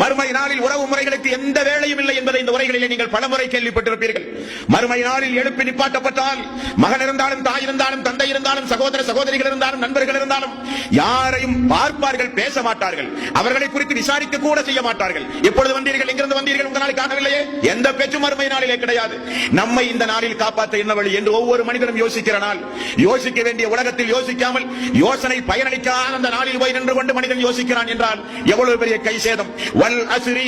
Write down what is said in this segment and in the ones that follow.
மறுமை நாளில் உறவு முறைகளுக்கு எந்த வேலையும் இல்லை என்பதை இந்த உரைகளிலே நீங்கள் பலமுறை கேள்விப்பட்டிருப்பீர்கள். மறுமை நாளில் எழுப்பி நிப்பாட்டப்பட்டால் மகன் இருந்தாலும் தாய் இருந்தாலும் தந்தை இருந்தாலும் சகோதர சகோதரிகள் இருந்தாலும் நண்பர்கள் இருந்தாலும் யாரையும் பார்ப்பார்கள் பேச மாட்டார்கள். அவர்களை குறித்து விசாரிக்க கூட செய்ய மாட்டார்கள். எப்பொழுது வந்தீர்கள் எங்கிருந்து வந்தீர்கள் உங்க காணவில்லையே? எந்த பேச்சும் மறுமை நாளிலே கிடையாது. நம்மை இந்த நாளில் காப்பாற்ற என்ன வழி என்று ஒவ்வொரு மனிதனும் யோசிக்கிற நாள். யோசிக்க வேண்டிய உலகத்தில் யோசிக்காமல் யோசனை பயனளிக்காத அந்த நாளில் போய் நின்று கொண்டு மனிதன் யோசிக்கிறான் என்றால் எவ்வளவு பெரிய கை சேதம். வல்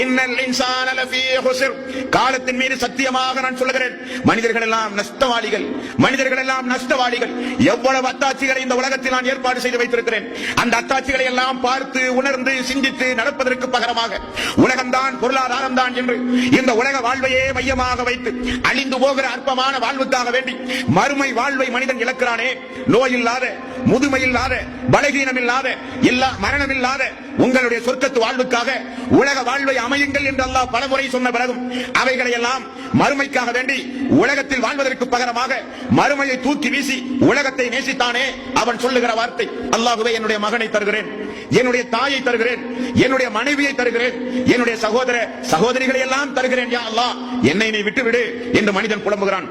இன்னல் இன்சான லஃபீ ஹுஸ்ர் காலத்தின் மீது சத்தியமாக நான் சொல்லுகிறேன். மனிதர்கள் எல்லாம் நஷ்டவாளிகள். மனிதர்கள் எல்லாம் நஷ்டவாளிகள். எவ்வளவு அத்தாட்சிகளை இந்த உலகத்தில் நான் ஏற்பாடு செய்து வைத்திருக்கிறேன். அந்த அத்தாட்சிகளை எல்லாம் பார்த்து உணர்ந்து சிந்தித்து நடப்பதற்கு பகரமாக. உலகம்தான் பொருளாதாரம் தான் என்று இந்த உலக வாழ்வையே மையமாக வைத்து அழிந்து போகிற அற்பமான வாழ்வுக்காக வேண்டி மறுமை வாழ்வை மனிதன் இழக்கிறானே. நோய் இல்லாத முதுமை இல்லாத பலகீனம் இல்லாத எல்லா மரணம் இல்லாத உங்களுடைய சொர்க்கத்து வாழ்வுக்காக உலக வாழ்வை அமையுங்கள் என்று அல்லாஹ் பலமுறை சொன்ன பிறகும் அவைகளை எல்லாம் மறுமைக்காக வேண்டி உலகத்தில் வாழ்வதற்கு பகரமாக மறுமையை தூக்கி வீசி உலகத்தை நேசித்தானே அவன் சொல்லுகிற வார்த்தை. அல்லாஹுவே என்னுடைய மகனை தருகிறேன். என்னுடைய தாயை தருகிறேன். என்னுடைய மனைவியை தருகிறேன். என்னுடைய சகோதர சகோதரிகளை எல்லாம் தருகிறேன் யா அல்லாஹ். என்னை நீ விட்டுவிடு என்று மனிதன் புலம்புகிறான்.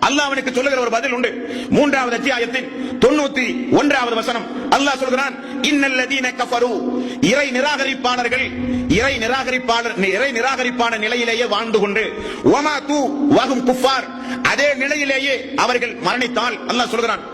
அல்லாஹ் அவனுக்கு சொல்லுகிற ஒரு பதில் உண்டு. மூன்றாவது அத்தியாயத்தின் தொண்ணூத்தி ஒன்றாவது வசனம். அல்லாஹ் சொல்கிறான் இன்னல்லதீன கஃபரு. இறை நிராகரிப்பாளர்கள் இறை நிராகரிப்பாளர் இறை நிராகரிப்பான நிலையிலேயே வாழ்ந்து கொண்டு ஒமா தூ வாகும் குஃபார் அதே நிலையிலேயே அவர்கள் மரணித்தால் அல்லாஹ் சொல்கிறான்